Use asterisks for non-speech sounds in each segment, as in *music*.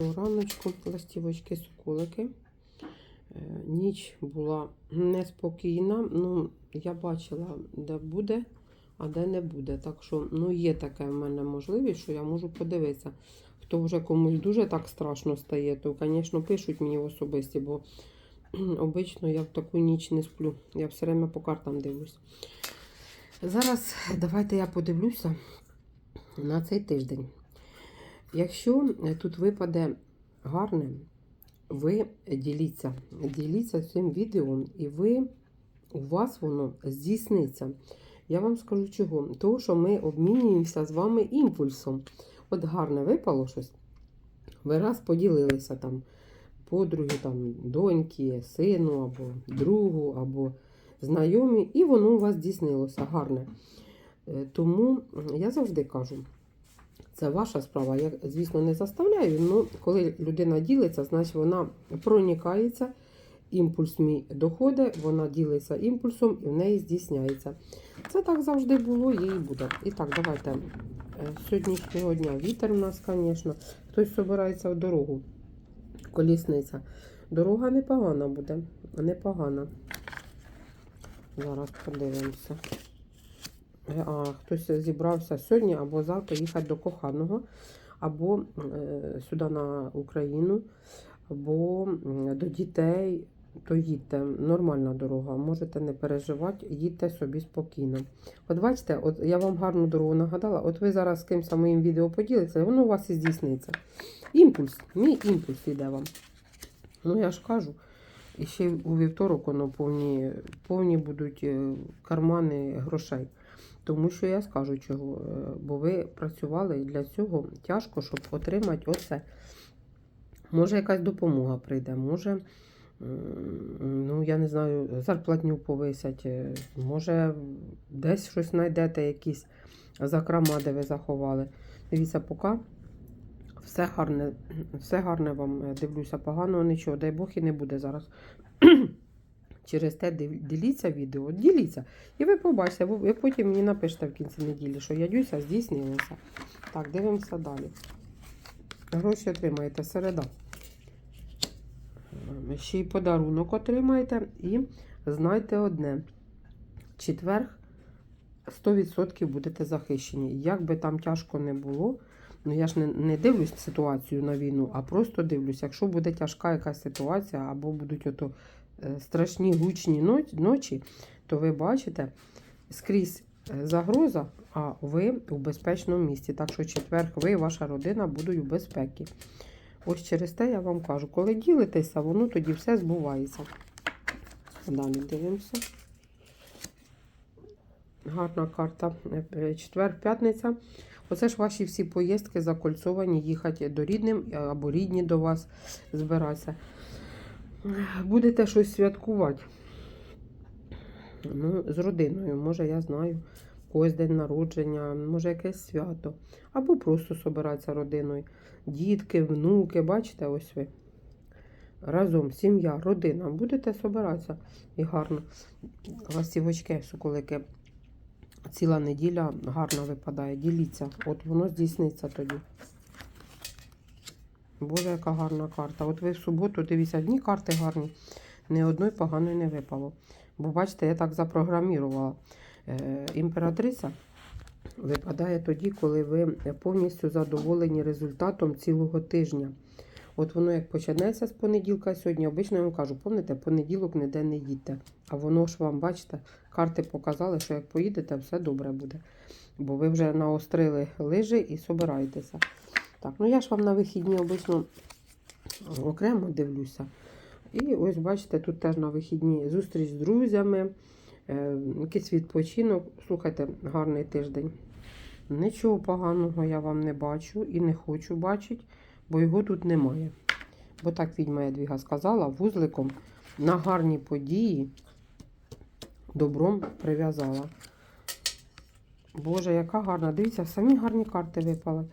Раночку, ластівочки, соколики. Е, Ніч була неспокійна. Ну, я бачила, де буде, а де не буде. Так що ну, є таке в мене можливість, що я можу подивитися. Хто вже комусь дуже так страшно стає, то, звісно, пишуть мені в особисті, бо *clears throat* обично я в таку ніч не сплю. Я все время по картам дивлюсь. Зараз давайте я подивлюся на цей тиждень. Якщо е, тут випаде гарне, ви діліться. Діліться цим відео, і ви, у вас воно здійсниться. Я вам скажу чого. Тому що ми обмінюємося з вами імпульсом. От гарне випало щось. Ви раз поділилися там подруги, там, доньки, сину, або другу, або знайомі, і воно у вас здійснилося гарне. Е, Тому я завжди кажу. Це ваша справа. Я, звісно, не заставляю, але коли людина ділиться, значить вона проникається, імпульс мій доходить, вона ділиться імпульсом і в неї здійсняється. Це так завжди було і буде. І так, давайте. Е, Сьогоднішнього дня вітер у нас, звісно. Хтось збирається в дорогу. Колісниця. Дорога непогана буде. Непогана. Зараз подивимося. А, хтось зібрався сьогодні або завтра їхати до коханого, або е, сюди на Україну, або до дітей, то їдьте. Нормальна дорога, можете не переживати, їдьте собі спокійно. От бачите, от я вам гарну дорогу нагадала, от ви зараз з кимось моїм відео поділитеся, воно у вас і здійсниться. Імпульс, мій імпульс йде вам. Ну я ж кажу. І ще у вівторок воно повні, повні будуть е, кармани грошей. Тому що я скажу чого, е, бо ви працювали і для цього тяжко, щоб отримати оце. Може, якась допомога прийде, може, ну, я не знаю, зарплатню повисять, е, може, десь щось знайдете, якісь закрома, де ви заховали. Дивіться, поки все гарне, все гарне вам е, дивлюся, поганого нічого, дай Бог і не буде зараз. Через те діліться відео, діліться. І ви побачите, ви, потім мені напишете в кінці неділі, що ядюся здійснилося. Так, дивимося далі. Гроші отримаєте середа. Ем, Ще й подарунок отримаєте. І знайте одне: четверг 100% будете захищені. Як би там тяжко не було, ну я ж не, не дивлюсь ситуацію на війну, а просто дивлюсь, якщо буде тяжка якась ситуація, або будуть ото е, страшні гучні ночі, то ви бачите скрізь е, загроза, а ви у безпечному місці. Так що четверг ви і ваша родина будуть у безпеці. Ось через те я вам кажу, коли ділитеся, воно тоді все збувається. Далі дивимося. Гарна карта. Е, Четвер, п'ятниця. Оце ж ваші всі поїздки закольцовані, їхати до рідним або рідні до вас збиратися. Будете щось святкувати. Ну, з родиною, може, я знаю, у когось день народження, може, якесь свято. Або просто собиратися родиною. Дітки, внуки, бачите, ось ви. Разом, сім'я, родина. Будете собиратися і гарно. Ластівочки, соколики. Ціла неділя гарно випадає. Діліться. От воно здійсниться тоді. Боже, яка гарна карта. От ви в суботу, дивіться, одні карти гарні, ні одної поганої не випало. Бо бачите, я так запрограмірувала. Е, імператриця випадає тоді, коли ви повністю задоволені результатом цілого тижня. От воно як почнеться з понеділка сьогодні, обично я вам кажу, пам'ятаєте, понеділок ніде не їдьте. А воно ж вам, бачите, карти показали, що як поїдете, все добре буде. Бо ви вже наострили лижі і собираєтеся. Так, ну я ж вам на вихідні обично окремо дивлюся. І ось бачите, тут теж на вихідні зустріч з друзями, е, якийсь відпочинок. Слухайте, гарний тиждень. Нічого поганого я вам не бачу і не хочу бачити, бо його тут немає. Бо так відьма Ядвіга сказала, вузликом на гарні події добром прив'язала. Боже, яка гарна. Дивіться, самі гарні карти випали.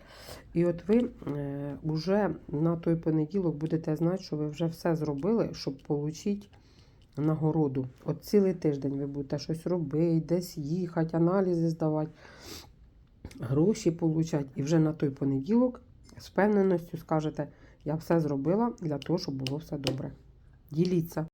І от ви е, вже на той понеділок будете знати, що ви вже все зробили, щоб отримати нагороду. От цілий тиждень ви будете щось робити, десь їхати, аналізи здавати, гроші отримати. І вже на той понеділок з впевненістю скажете, Я все зробила для того, щоб було все добре. Діліться.